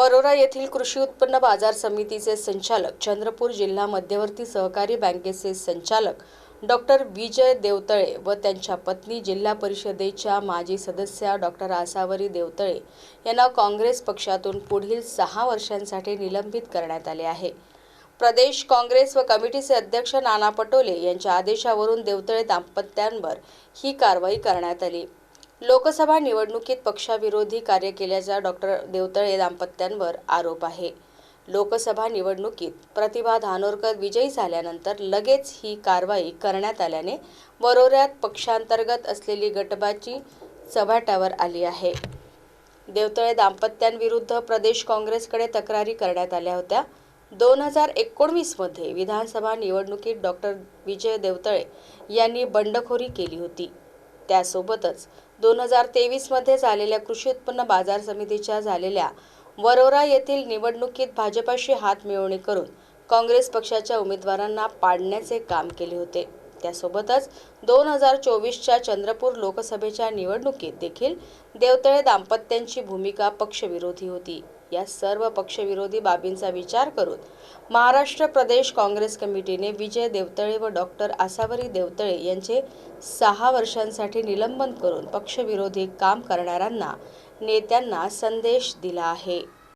वरोरा येथील कृषी उत्पन्न बाजार समितीचे संचालक चंद्रपूर जिल्हा मध्यवर्ती सहकारी बँकेचे संचालक डॉक्टर विजय देवतळे व त्यांच्या पत्नी जिल्हा परिषदेच्या माजी सदस्या डॉक्टर आसावरी देवतळे यांना काँग्रेस पक्षातून पुढील सहा वर्षांसाठी निलंबित करण्यात आले आहे. प्रदेश काँग्रेस व कमिटीचे अध्यक्ष नाना पटोले यांच्या आदेशावरून देवतळे दाम्पत्यांवर ही कारवाई करण्यात आली. लोकसभा निवडणुकीत पक्षाविरोधी कार्य केल्याचा डॉक्टर देवतळे दाम्पत्यांवर आरोप आहे. लोकसभा निवडणुकीत प्रतिभा धानोरकर विजयी झाल्यानंतर लगेच ही कारवाई करण्यात आल्याने वरोऱ्यात पक्षांतर्गत असलेली गटबाची चव्हाट्यावर आली आहे. देवतळे दाम्पत्यांविरुद्ध प्रदेश काँग्रेसकडे तक्रारी करण्यात आल्या होत्या. दोन हजार एकोणवीसमध्ये विधानसभा निवडणुकीत डॉक्टर विजय देवतळे यांनी बंडखोरी केली होती. त्यासोबतच दोन हजार तेवीसमध्ये झालेल्या कृषी उत्पन्न बाजार समितीच्या झालेल्या वरोरा येथील निवडणुकीत भाजपाशी हात मिळवणी करून काँग्रेस पक्षाच्या उमेदवारांना पाडण्याचे काम केले होते. त्यासोबतच दोन हजार चोवीसच्या चंद्रपूर लोकसभेच्या निवडणुकीत देखील देवतळे दाम्पत्यांची भूमिका पक्षविरोधी होती. या सर्व पक्षविरोधी बाबींचा विचार करून महाराष्ट्र प्रदेश काँग्रेस कमिटीने विजय देवतळे व डॉक्टर आसावरी देवतळे यांचे सहा वर्षांसाठी निलंबन करून पक्षविरोधी काम करणाऱ्यांना नेत्यांना संदेश दिला आहे.